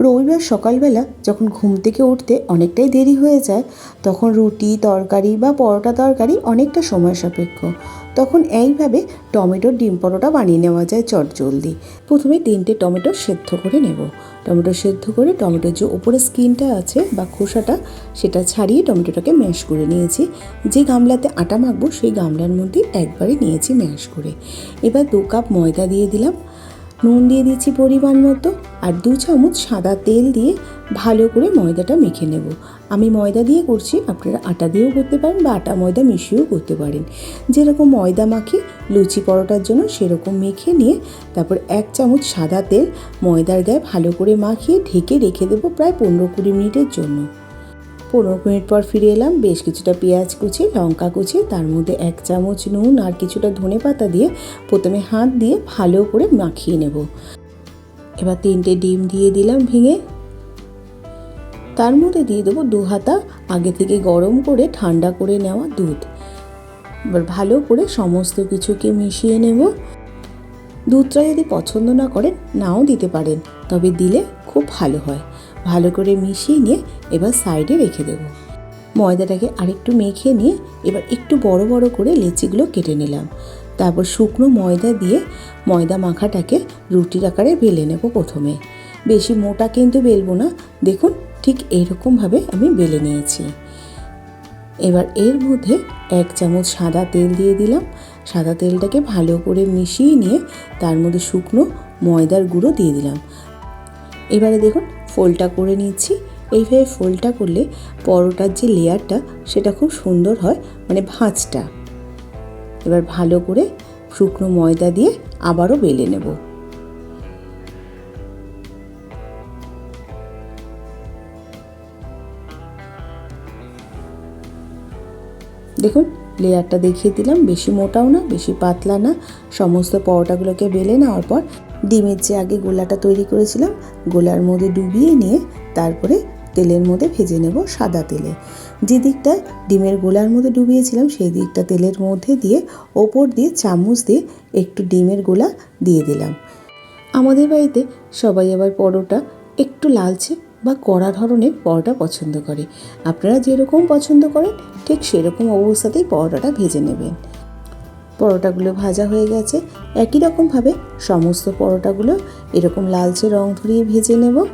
রবিবার সকালবেলা যখন ঘুম থেকে উঠতে অনেকটাই দেরি হয়ে যায়, তখন রুটি, তরকারি বা পরোটা তরকারি অনেকটা সময় সাপেক্ষ। তখন এইভাবে টমেটোর ডিম পরোটা বানিয়ে নেওয়া যায় চটজলদি প্রথমে তিনটে টমেটো সেদ্ধ করে নেব। টমেটো সেদ্ধ করে টমেটোর যে উপরে স্কিনটা আছে বা খোসাটা, সেটা ছাড়িয়ে টমেটোটাকে ম্যাশ করে নিয়েছি। যে গামলাতে আটা মাখবো, সেই গামলার মধ্যে একবারে নিয়েছি ম্যাশ করে। এবার দু কাপ ময়দা দিয়ে দিলাম। নুন দিয়ে দিচ্ছি পরিমাণ মতো আর দু চামচ সাদা তেল দিয়ে ভালো করে ময়দাটা মেখে নেব। আমি ময়দা দিয়ে করছি, আপনারা আটা দিয়েও করতে পারেন বা আটা ময়দা মিশিয়েও করতে পারেন। যেরকম ময়দা মাখি, লুচি পরোটার জন্য সেরকম মেখে নিয়ে তারপর এক চামচ সাদা তেল ময়দার গায়ে ভালো করে মাখিয়ে ঢেকে রেখে দেবো প্রায় পনেরো কুড়ি মিনিটের জন্য। পনেরো মিনিট পর ফিরে এলাম। বেশ কিছুটা পেঁয়াজ কুচি, লঙ্কা কুচি, তার মধ্যে এক চামচ নুন আর কিছুটা ধনে পাতা দিয়ে প্রথমে হাত দিয়ে ভালো করে মাখিয়ে নেব। এবার তিনটে ডিম দিয়ে দিলাম ভেঙে। তার মধ্যে দিয়ে দেবো দু হাতা আগে থেকে গরম করে ঠান্ডা করে নেওয়া দুধ। এবার ভালো করে সমস্ত কিছুকে মিশিয়ে নেব। দুধটা যদি পছন্দ না করেন, নাও দিতে পারেন, তবে দিলে খুব ভালো হয়। ভালো করে মিশিয়ে নিয়ে এবার সাইডে রেখে দেব। ময়দাটাকে আরেকটু মেখে নিয়ে এবার একটু বড় বড় করে লেচিগুলো কেটে নিলাম। তারপর শুকনো ময়দা দিয়ে ময়দা মাখাটাকে রুটির আকারে বেলে নেব প্রথমে। বেশি মোটা কিন্তু বেলবো না। দেখুন, ঠিক এইরকমভাবে আমি বেলে নিয়েছি। এবার এর মধ্যে এক চামচ সাদা তেল দিয়ে দিলাম। সাদা তেলটাকে ভালো করে মিশিয়ে নিয়ে তার মধ্যে শুকনো ময়দার গুঁড়ো দিয়ে দিলাম। এবারে দেখুন ফোল্ডটা করে নিচ্ছি। এইভাবে ফোল্ডটা করলে পরোটার যে লেয়ারটা, সেটা খুব সুন্দর হয় মানে ভাঁজটা। এবার ভালো করে শুকনো ময়দা দিয়ে আবারও বেলে নেব। দেখুন, লেয়ারটা দেখিয়ে দিলাম, বেশি মোটাও না, বেশি পাতলা না। সমস্ত পরোটাগুলোকে বেলে নেওয়ার পর ডিমের যে আগে গোলাটা তৈরি করেছিলাম, গোলার মধ্যে ডুবিয়ে নিয়ে তারপরে তেলের মধ্যে ভেজে নেব সাদা তেলে। যে দিকটা ডিমের গোলার মধ্যে ডুবিয়েছিলাম, সেই দিকটা তেলের মধ্যে দিয়ে, ওপর দিয়ে চামচ দিয়ে একটু ডিমের গোলা দিয়ে দিলাম। আমাদের বাড়িতে সবাই আবার পরোটা একটু লালচে বা কড়া ধরনের পরোটা পছন্দ করে। আপনারা যেরকম পছন্দ করেন, ঠিক সেরকম অবস্থাতেই পরোটাটা ভেজে নেবেন। পরোটাগুলো ভাজা হয়ে গেছে। একই রকমভাবে সমস্ত পরোটাগুলো এরকম লালচে রং ধরিয়ে ভেজে নেব।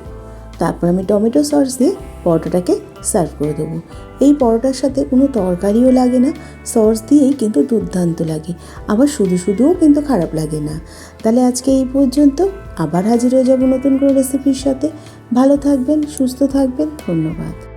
তারপর আমি টমেটো সস দিয়ে পরোটাটাকে সার্ভ করে দেবো। এই পরোটার সাথে কোনো তরকারিও লাগে না, সস দিয়েই কিন্তু দুর্দান্ত লাগে। আবার শুধু শুধুও কিন্তু খারাপ লাগে না। তাহলে আজকে এই পর্যন্ত। আবার হাজির হয়ে যাব নতুন করে রেসিপির সাথে। ভালো থাকবেন, সুস্থ থাকবেন, ধন্যবাদ।